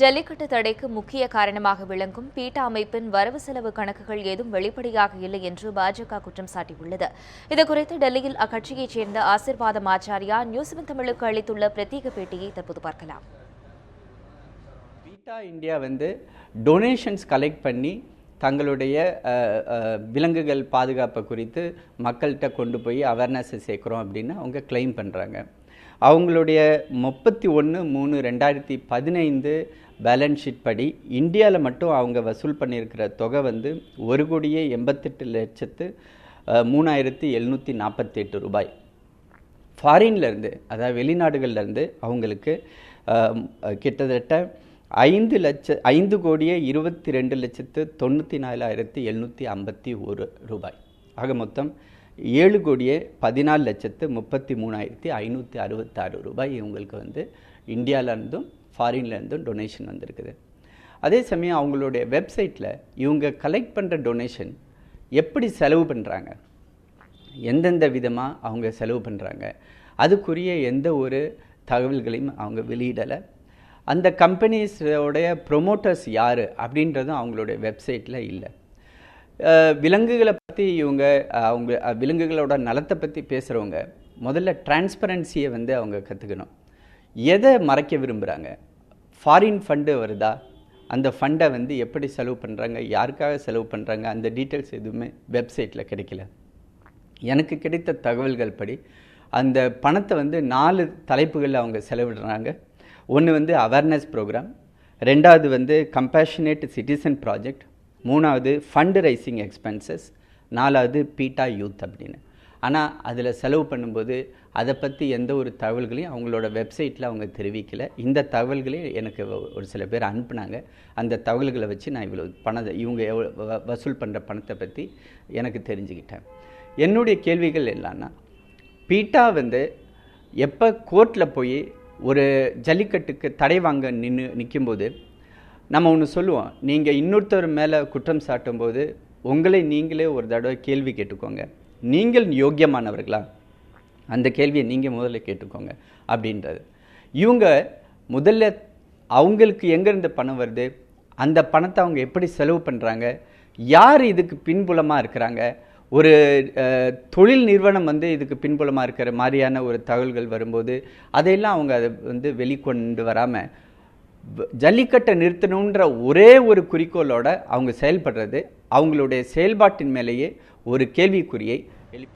ஜல்லிக்கட்டு தடைக்கு முக்கிய காரணமாக விளங்கும் பீட்டா அமைப்பின் வரவு செலவு கணக்குகள் ஏதும் வெளிப்படையாக இல்லை என்று பாஜக குற்றம் சாட்டியுள்ளது. இதுகுறித்து டெல்லியில் அக்கட்சியைச் சேர்ந்த ஆசிர்வாதம் ஆச்சாரியா நியூஸ் தமிழுக்கு அளித்துள்ள பிரத்யேக பேட்டியை தற்போது பார்க்கலாம். பீட்டா இந்தியா வந்து டொனேஷன்ஸ் கலெக்ட் பண்ணி தங்களுடைய விலங்குகள் பாதுகாப்பை குறித்து மக்கள்கிட்ட கொண்டு போய் அவேர்னஸை சேர்க்குறோம் அப்படின்னு அவங்க கிளைம் பண்ணுறாங்க அவங்களுடைய முப்பத்தி ஒன்று மூணு ரெண்டாயிரத்தி பதினைந்து பேலன்ஸ் ஷீட் படி இந்தியாவில் மட்டும் அவங்க வசூல் பண்ணியிருக்கிற தொகை வந்து ஒரு கோடியே எண்பத்தெட்டு லட்சத்து மூணாயிரத்தி எழுநூற்றி நாற்பத்தெட்டு ரூபாய். ஃபாரின்லேருந்து அதாவது வெளிநாடுகள்லேருந்து அவங்களுக்கு கிட்டத்தட்ட ஐந்து லட்ச ஐந்து கோடியே இருபத்தி ரெண்டு லட்சத்து தொண்ணூற்றி நாலாயிரத்தி எழுநூற்றி ஐம்பத்தி ஒரு ரூபாய். ஆக மொத்தம் ஏழு கோடியே பதினாலு லட்சத்து முப்பத்தி மூணாயிரத்தி ஐநூற்றி அறுபத்தாறு ரூபாய் இவங்களுக்கு வந்து இந்தியாவிலேருந்தும் ஃபாரின்லேருந்தும் டொனேஷன் வந்திருக்குது. அதே சமயம் அவங்களுடைய வெப்சைட்டில் இவங்க கலெக்ட் பண்ணுற டொனேஷன் எப்படி செலவு பண்ணுறாங்க எந்தெந்த விதமாக அவங்க செலவு பண்ணுறாங்க அதுக்குரிய எந்த ஒரு தகவல்களையும் அவங்க வெளியிடலை. அந்த கம்பெனிஸோடைய ப்ரொமோட்டர்ஸ் யார் அப்படின்றதும் அவங்களுடைய வெப்சைட்டில் இல்லை. விலங்குகளை பற்றி இவங்க அவங்க விலங்குகளோட நலத்தை பற்றி பேசுகிறவங்க முதல்ல டிரான்ஸ்பரன்சியை வந்து அவங்க கற்றுக்கணும் எதை மறைக்க விரும்புகிறாங்க ஃபாரின் ஃபண்டு வருதா? அந்த ஃபண்டை வந்து எப்படி செலவு பண்ணுறாங்க யாருக்காக செலவு பண்ணுறாங்க அந்த டீட்டெயில்ஸ் எதுவுமே வெப்சைட்டில் கிடைக்கல. எனக்கு கிடைத்த தகவல்கள் படி அந்த பணத்தை வந்து நாலு தலைப்புகளில் அவங்க செலவிடுறாங்க. ஒன்று வந்து அவேர்னஸ் ப்ரோக்ராம் ரெண்டாவது வந்து கம்பேஷனேட் சிட்டிசன் ப்ராஜெக்ட் மூணாவது ஃபண்ட் ரைசிங் எக்ஸ்பென்சஸ் நாலாவது பீட்டா யூத் அப்படின்னு. ஆனால் அதில் செலவு பண்ணும்போது அதை பற்றி எந்த ஒரு தகவல்களையும் அவங்களோட வெப்சைட்டில் அவங்க தெரிவிக்கலை. இந்த தகவல்களையும் எனக்கு ஒரு சில பேர் அனுப்புனாங்க. அந்த தகவல்களை வச்சு நான் இவ்வளோ பணத்தை இவங்க எவ்வளோ வ- வசூல் பண்ணுற பணத்தை பற்றி எனக்கு தெரிஞ்சுக்கிட்டேன். என்னுடைய கேள்விகள் என்னன்னா பீட்டா வந்து எப்போ கோர்ட்டில் போய் ஒரு ஜல்லிக்கட்டுக்கு தடை வாங்க நின்று நிற்கும்போது நம்ம ஒன்று சொல்லுவோம். நீங்கள் இன்னொருத்தர் மேலே குற்றம் சாட்டும்போது உங்களை நீங்களே ஒரு தடவை கேள்வி கேட்டுக்கோங்க. நீங்கள் யோக்கியமானவர்களா? அந்த கேள்வியை நீங்கள் முதல்ல கேட்டுக்கோங்க அப்படின்றது. இவங்க முதல்ல அவங்களுக்கு எங்கேருந்து பணம் வருது? அந்த பணத்தை அவங்க எப்படி செலவு பண்ணுறாங்க யார் இதுக்கு பின்புலமாக இருக்கிறாங்க? ஒரு தொழில் நிறுவனம் வந்து இதுக்கு பின்புலமாக இருக்கிற மாதிரியான ஒரு தகவல்கள் வரும்போது அதையெல்லாம் அவங்க அதை வந்து வெளிக்கொண்டு வராமல் ஜல்லிக்கட்டை நிறுத்தணுன்ற ஒரே ஒரு குறிக்கோளோடு அவங்க செயல்படுறது அவங்களுடைய செயல்பாட்டின் மேலேயே ஒரு கேள்விக்குறியை ele